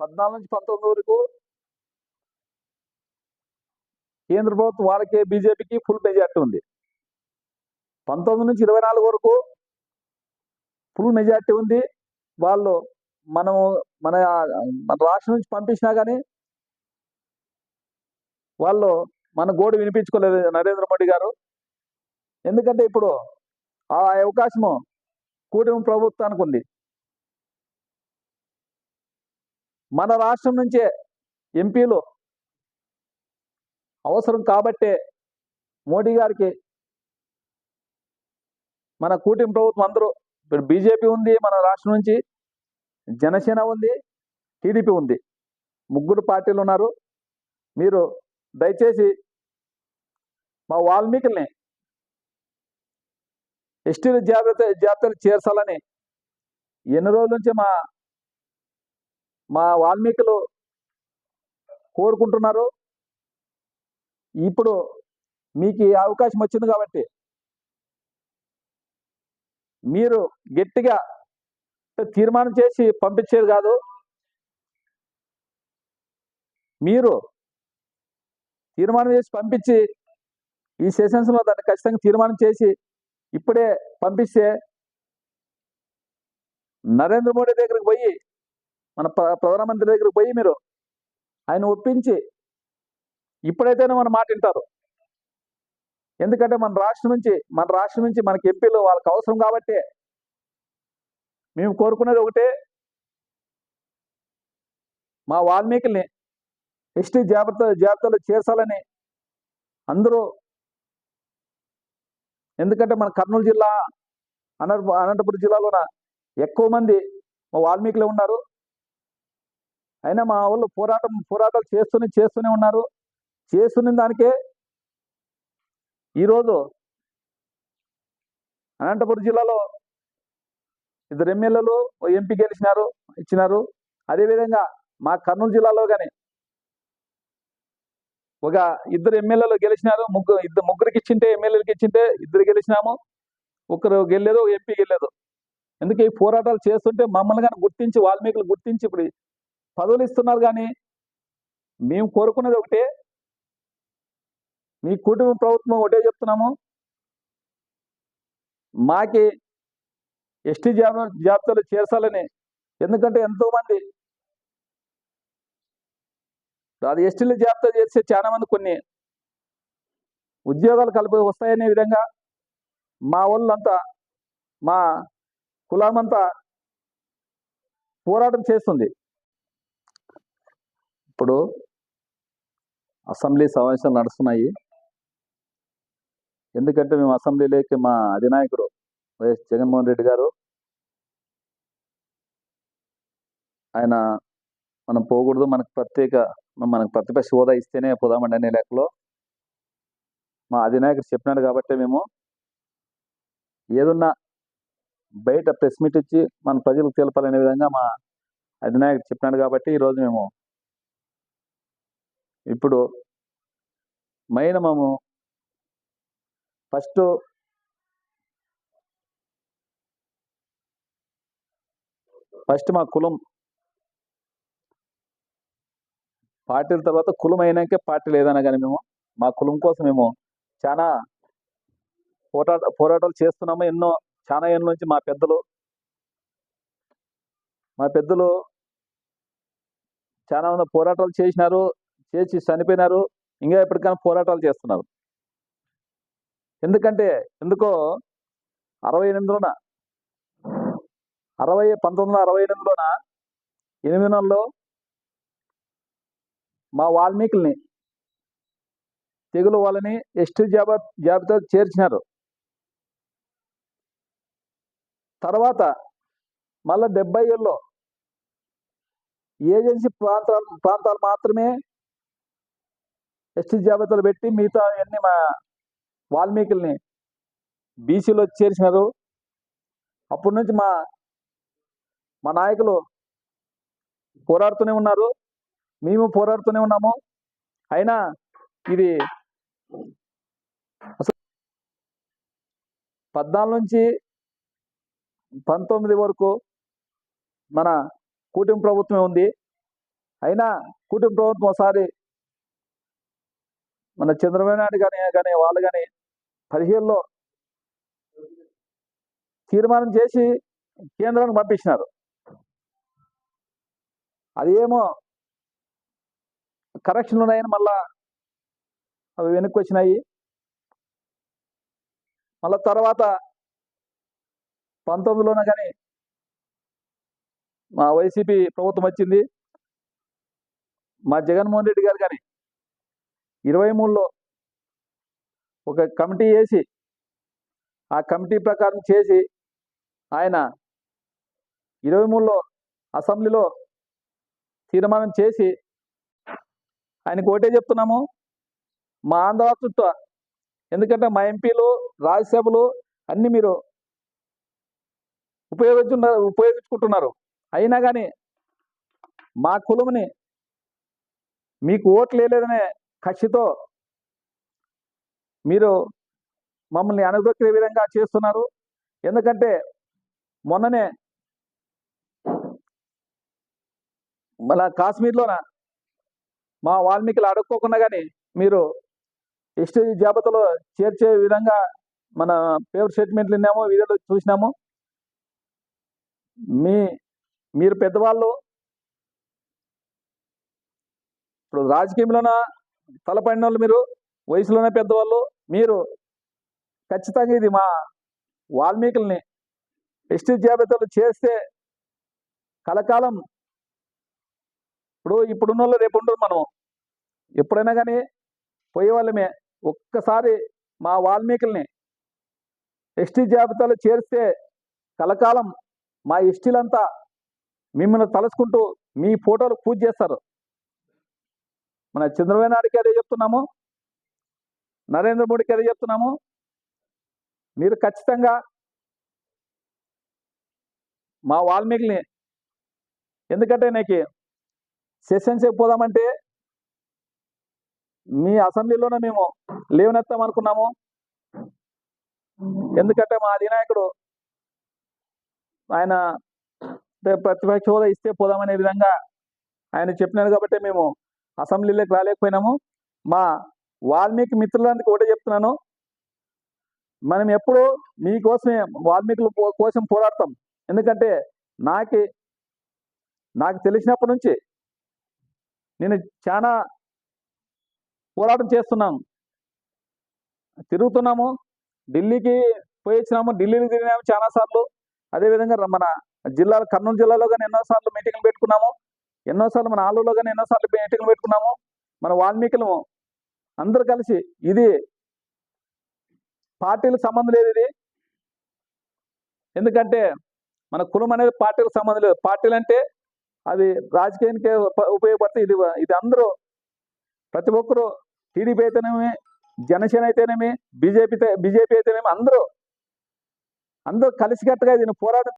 పద్నాలుగు నుంచి పంతొమ్మిది వరకు కేంద్ర ప్రభుత్వం వాళ్ళకి బీజేపీకి ఫుల్ మెజార్టీ ఉంది. పంతొమ్మిది నుంచి ఇరవై నాలుగు వరకు ఫుల్ మెజార్టీ ఉంది. వాళ్ళు మనము మన మన రాష్ట్రం నుంచి పంపించినా కానీ వాళ్ళు మన గోడు వినిపించుకోలేదు నరేంద్ర మోడీ గారు. ఎందుకంటే ఇప్పుడు ఆ అవకాశము కూటమి ప్రభుత్వానికి ఉంది. మన రాష్ట్రం నుంచే ఎంపీలు అవసరం కాబట్టే మోడీ గారికి మన కూటమి ప్రభుత్వం అందరూ ఇప్పుడు బీజేపీ ఉంది మన రాష్ట్రం నుంచి జనసేన ఉంది టీడీపీ ఉంది. ముగ్గురు పార్టీలు ఉన్నారు. మీరు దయచేసి మా వాల్మీకుల్ని ఎస్టీల జాబితా జాబితాలు చేర్చాలని ఎన్ని రోజుల నుంచి మా మా వాల్మీకులు కోరుకుంటున్నారు. ఇప్పుడు మీకు ఈ అవకాశం వచ్చింది కాబట్టి మీరు గట్టిగా తీర్మానం చేసి పంపించేది కాదు. మీరు తీర్మానం చేసి పంపించి ఈ సెషన్స్లో దాన్ని ఖచ్చితంగా తీర్మానం చేసి ఇప్పుడే పంపిస్తే నరేంద్ర మోడీ దగ్గరికి పోయి మన ప్ర- ప్రధానమంత్రి దగ్గరికి పోయి మీరు ఆయన ఒప్పించి ఇప్పుడైతేనే మన మాట వింటారు. ఎందుకంటే మన రాష్ట్రం నుంచి మన రాష్ట్రం నుంచి మనకి ఎంపీలు వాళ్ళకి అవసరం కాబట్టి మేము కోరుకునేది ఒకటే మా వాల్మీకిల్ని ఎస్టీ జాబితా జాబితాలో చేర్చాలని అందరూ ఎందుకంటే మన కర్నూలు జిల్లా అనంత అనంతపురం జిల్లాలోన ఎక్కువ మంది మా వాల్మీకులే ఉన్నారు. అయినా మా వాళ్ళు పోరాటం పోరాటాలు చేస్తూనే చేస్తూనే ఉన్నారు. చేస్తున్న దానికే ఈరోజు అనంతపురం జిల్లాలో ఇద్దరు ఎమ్మెల్యేలు ఓ ఎంపీ గెలిచినారు ఇచ్చినారు. అదేవిధంగా మా కర్నూలు జిల్లాలో కానీ ఒక ఇద్దరు ఎమ్మెల్యేలు గెలిచినారు. ముగ్గురు ఇద్దరు ముగ్గురికి ఇచ్చింటే ఎమ్మెల్యేలకు ఇచ్చింటే ఇద్దరు గెలిచినాము. ఒకరు గెలలేదు ఒక ఎంపీ గెలలేదు ఎందుకు ఈ పోరాటాలు చేస్తుంటే మమ్మల్ని కానీ గుర్తించి వాల్మీకులు గుర్తించి ఇప్పుడు పదవులు ఇస్తున్నారు కానీ మేము కోరుకున్నది ఒకటే. మీ కుటుంబ ప్రభుత్వం ఒకటే చెప్తున్నాము. మాకి ఎస్టీ జాబ్ జాబితాలు చేర్చాలని. ఎందుకంటే ఎంతోమంది అది ఎస్టీల జాబితా చేస్తే చాలా మంది కొన్ని ఉద్యోగాలు కలిపి వస్తాయనే విధంగా మా వాళ్ళంతా మా కులమంతా పోరాటం చేస్తుంది. ఇప్పుడు అసెంబ్లీ సమావేశాలు నడుస్తున్నాయి. ఎందుకంటే మేము అసెంబ్లీలోకి మా అధినాయకుడు వైఎస్ జగన్మోహన్ రెడ్డి గారు ఆయన మనం పోకూడదు మనకు ప్రత్యేక మనకు ప్రతిపక్ష హోదా ఇస్తేనే పోదామండి అనే లెక్కలో మా అధినాయకుడు చెప్పినాడు కాబట్టి మేము ఏదున్నా బయట ప్రెస్ మీట్ ఇచ్చి మన ప్రజలకు తెలపాలనే విధంగా మా అధినాయకుడు చెప్పినాడు కాబట్టి ఈరోజు మేము ఇప్పుడు మైనమము ఫస్ట్ ఫస్ట్ మా కులం పార్టీల తర్వాత కులం అయినాకే పార్టీ లేదన్నా కానీ మేము మా కులం కోసం మేము చాలా పోరాట పోరాటాలు చేస్తున్నాము. ఎన్నో చాలా ఏళ్ళ నుంచి మా పెద్దలు మా పెద్దలు చాలా మంది పోరాటాలు చేసినారు. చేసి చనిపోయినారు ఇంకా ఎప్పటికైనా పోరాటాలు చేస్తున్నారు. ఎందుకంటే ఎందుకో అరవై ఎనిమిదిలోన అరవై పంతొమ్మిది వందల అరవై ఎనిమిదిలోన ఎనిమిది నెలలో మా వాల్మీకుల్ని తెగులు వాళ్ళని ఎస్టీ జాబా జాబితా చేర్చినారు. తర్వాత మళ్ళా డెబ్బై ఏళ్ళలో ఏజెన్సీ ప్రాంతాలు ప్రాంతాలు మాత్రమే ఎస్టీ జాబితాలు పెట్టి మిగతా అన్ని మా వాల్మీకుల్ని బీసీలో చేర్చినారు. అప్పటి నుంచి మా మా నాయకులు పోరాడుతూనే ఉన్నారు. మేము పోరాడుతూనే ఉన్నాము. అయినా ఇది అసలు పద్నాలుగు నుంచి పంతొమ్మిది వరకు మన కూటమి ప్రభుత్వమే ఉంది. అయినా కూటమి ప్రభుత్వం ఒకసారి మన చంద్రబాబు నాయుడు కానీ కానీ వాళ్ళు కానీ పదిహేనులో తీర్మానం చేసి కేంద్రానికి పంపించినారు. అదేమో కరెక్షన్లు ఉన్నాయని మళ్ళా అవి వెనక్కి వచ్చినాయి. మళ్ళా తర్వాత పంతొమ్మిదిలోన కానీ మా వైసీపీ ప్రభుత్వం వచ్చింది. మా జగన్మోహన్ రెడ్డి గారు కానీ ఇరవై మూడులో ఒక కమిటీ వేసి ఆ కమిటీ ప్రకారం చేసి ఆయన ఇరవై మూడులో అసెంబ్లీలో తీర్మానం చేసి ఆయనకు ఒకటే చెప్తున్నాము. మా ఆంధ్ర ఎందుకంటే మా ఎంపీలు రాజ్యసభలు అన్నీ మీరు ఉపయోగించున్నారు ఉపయోగించుకుంటున్నారు. అయినా కానీ మా కులముని మీకు ఓట్లు వేయలేదనే కక్షితో మీరు మమ్మల్ని అణగదొక్కే విధంగా చేస్తున్నారు. ఎందుకంటే మొన్ననే మన కాశ్మీర్లోన మా వాల్మీకులు అడుక్కోకుండా కానీ మీరు హిస్టరీ జాబితాలో చేర్చే విధంగా మన పేపర్ స్టేట్మెంట్లు విన్నాము వీడియోలో చూసినాము. మీ మీరు పెద్దవాళ్ళు. ఇప్పుడు రాజకీయంలోన తలపడిన వాళ్ళు మీరు వయసులోనే పెద్దవాళ్ళు మీరు ఖచ్చితంగా ఇది మా వాల్మీకుల్ని ఎస్టీ జాబితాలు చేస్తే కలకాలం. ఇప్పుడు ఇప్పుడున్న వాళ్ళు రేపు ఉండరు మనం ఎప్పుడైనా కానీ పోయేవాళ్ళమే. ఒక్కసారి మా వాల్మీకుల్ని ఎస్టీ జాబితాలో చేరిస్తే కలకాలం మా ఎస్టీలంతా మిమ్మల్ని తలుచుకుంటూ మీ ఫోటోలు పూజ చేస్తారు. మన చంద్రబాబు నాయుడికి అదే చెప్తున్నాము. నరేంద్ర మోడీకి అదే చెప్తున్నాము. మీరు ఖచ్చితంగా మా వాల్మీకిని ఎందుకంటే నీకు సెషన్స్ పోదామంటే మీ అసెంబ్లీలోనే మేము లేవనెత్తాం అనుకున్నాము. ఎందుకంటే మా అధినాయకుడు ఆయన ప్రతిపక్ష హోదా ఇస్తే పోదామనే విధంగా ఆయన చెప్పినారు కాబట్టి మేము అసెంబ్లీలోకి రాలేకపోయినాము. మా వాల్మీకి మిత్రులందరికీ ఒకటే చెప్తున్నాను. మనం ఎప్పుడు మీకోసమే వాల్మీకుల కోసం పోరాడతాం. ఎందుకంటే నాకి నాకు తెలిసినప్పటి నుంచి నేను చాలా పోరాటం చేస్తున్నాను. తిరుగుతున్నాము. ఢిల్లీకి పోయి వచ్చినాము ఢిల్లీకి తిరిగినాము చాలా సార్లు. అదేవిధంగా మన జిల్లాలో కర్నూలు జిల్లాలో కానీ ఎన్నోసార్లు మీటింగ్లు పెట్టుకున్నాము. ఎన్నోసార్లు మన ఆలూరులో కానీ ఎన్నోసార్లు మీటింగ్లు పెట్టుకున్నాము మన వాల్మీకులు అందరూ కలిసి ఇది పార్టీలకు సంబంధం లేదు ఇది. ఎందుకంటే మన కులం అనేది పార్టీలకు సంబంధం లేదు. పార్టీలు అంటే అది రాజకీయానికి ఉపయోగపడుతుంది ఇది ఇది అందరూ ప్రతి ఒక్కరూ టీడీపీ అయితేనేమి జనసేన అయితేనేమి బీజేపీ బీజేపీ అయితేనేమి అందరూ అందరూ కలిసికట్టుగా దీన్ని పోరాటం